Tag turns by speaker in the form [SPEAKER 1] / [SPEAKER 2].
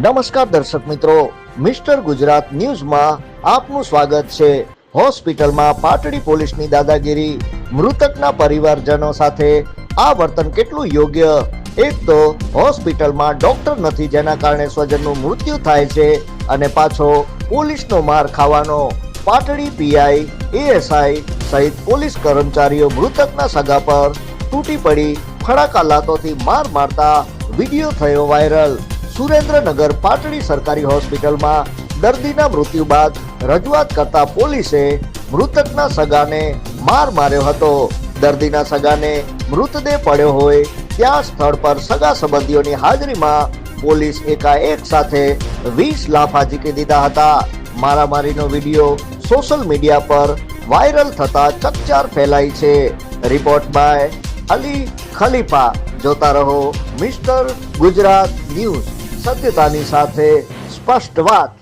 [SPEAKER 1] નમસ્કાર દર્શક મિત્રો, મિસ્ટર ગુજરાત ન્યૂઝમાં આપનું સ્વાગત છે. હોસ્પિટલમાં પાટડી પોલીસની દાદાગીરી, મૃતકના પરિવારજનો સાથે આ વર્તન કેટલું યોગ્ય? એક તો હોસ્પિટલમાં ડોક્ટર નથી, જેના કારણે સ્વજનનું મૃત્યુ થાય છે અને પાછો પોલીસનો માર ખાવાનો. પાટડી પીઆઈ, એએસઆઈ સહિત પોલીસ કર્મચારીઓ મૃતકના સગા પર તૂટી પડી ખડાકા લાતોથી માર મારતા વીડિયો થયો વાયરલ. સુરેન્દ્રનગર પાટડી સરકારી હોસ્પિટલમાં દર્દીના મૃત્યુ બાદ રજૂઆત કરતા પોલીસે મૃતકના સગાને માર માર્યો હતો. દર્દીના સગાને મૃતદેહ પડ્યો હોય ત્યાં સ્થળ પર સગા સંબંધીઓની હાજરીમાં પોલીસ એકાએક સાથે વીસ લાફા ઝીકી દીધા હતા. મારામારીનો વીડિયો સોશિયલ મીડિયા પર વાયરલ થતા ચકચાર ફેલાઈ છે. Report by Ali Khalifa. જોતા રહો મિસ્ટર ગુજરાત ન્યૂઝ. સત્યતાની સાથે સ્પષ્ટ વાત.